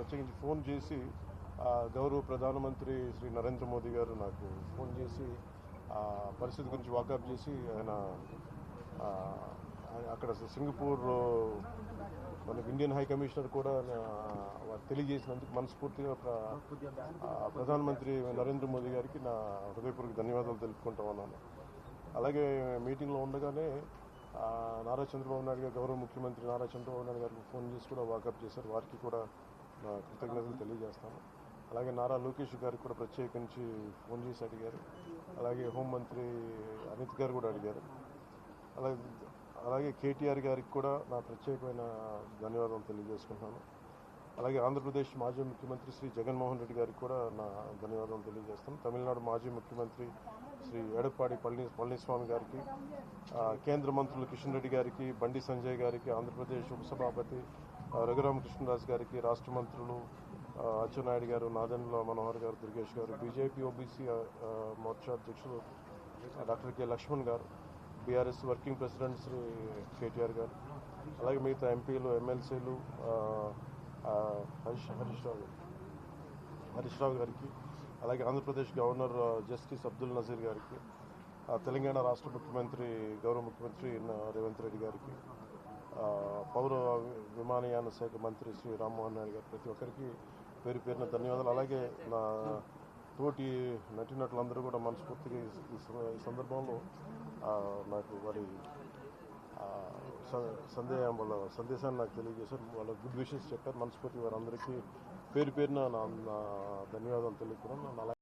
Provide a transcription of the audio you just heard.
ప్రత్యేకించి ఫోన్ చేసి గౌరవ ప్రధానమంత్రి శ్రీ నరేంద్ర మోదీ గారు నాకు ఫోన్ చేసి ఆ పరిస్థితి గురించి వాకప్ చేసి ఆయన అక్కడ సింగపూర్ మనకు ఇండియన్ హై కమిషనర్ కూడా తెలియజేసినందుకు మనస్ఫూర్తిగా ప్రధానమంత్రి నరేంద్ర మోదీ గారికి నా హృదయపూర్వక ధన్యవాదాలు తెలుపుకుంటా ఉన్నాను. అలాగే మీటింగ్లో ఉండగానే నారా చంద్రబాబు నాయుడు గారు గౌరవ ముఖ్యమంత్రి నారా చంద్రబాబు నాయుడు గారికి ఫోన్ చేసి కూడా వాకప్ చేశారు. వారికి కూడా నా కృతజ్ఞతలు తెలియజేస్తాను. అలాగే నారా లోకేష్ గారికి కూడా ప్రత్యేకించి ఫోన్ చేసి అడిగారు. అలాగే హోంమంత్రి అమిత్ గారు కూడా అడిగారు. అలాగే అలాగే కేటీఆర్ గారికి కూడా నా ప్రత్యేకమైన ధన్యవాదాలు తెలియజేసుకుంటున్నాను. అలాగే ఆంధ్రప్రదేశ్ మాజీ ముఖ్యమంత్రి శ్రీ జగన్మోహన్ రెడ్డి గారికి కూడా నా ధన్యవాదాలు తెలియజేస్తాను. తమిళనాడు మాజీ ముఖ్యమంత్రి శ్రీ ఎడప్పాడి పళని పళనిస్వామి గారికి కేంద్ర మంత్రులు కిషన్ రెడ్డి గారికి బండి సంజయ్ గారికి ఆంధ్రప్రదేశ్ ఉపసభాపతి రఘురామకృష్ణరాజు గారికి రాష్ట్ర మంత్రులు అచ్చెన్నాయుడు గారు నాదెండ్ల మనోహర్ గారు దుర్గేష్ గారు బీజేపీ ఓబీసీ మోర్చా అధ్యక్షులు doctor K Laxman garu BRS working president Shri KTR garu అలాగే మిగతా ఎంపీలు ఎమ్మెల్సీలు హరీష్ హరీష్ రావు హరీష్ రావు గారికి అలాగే ఆంధ్రప్రదేశ్ గవర్నర్ జస్టిస్ అబ్దుల్ నజీర్ గారికి తెలంగాణ రాష్ట్ర ముఖ్యమంత్రి గౌరవ ముఖ్యమంత్రి రేవంత్ రెడ్డి గారికి పౌర విమానయాన శాఖ మంత్రి శ్రీ రామ్మోహన్ నాయుడు గారు ప్రతి ఒక్కరికి పేరు పేరున ధన్యవాదాలు. అలాగే నా తోటి నటినట్లందరూ కూడా మనస్ఫూర్తిగా ఈ- ఈ సందర్భంలో నాకు వారి సందేహం వాళ్ళ సందేశాన్ని నాకు తెలియజేశారు. వాళ్ళ గుడ్ విషెస్ చెప్పారు. మనస్ఫూర్తి వారందరికీ పేరు పేరున నా ధన్యవాదాలు తెలుపుకున్నాను అలాగే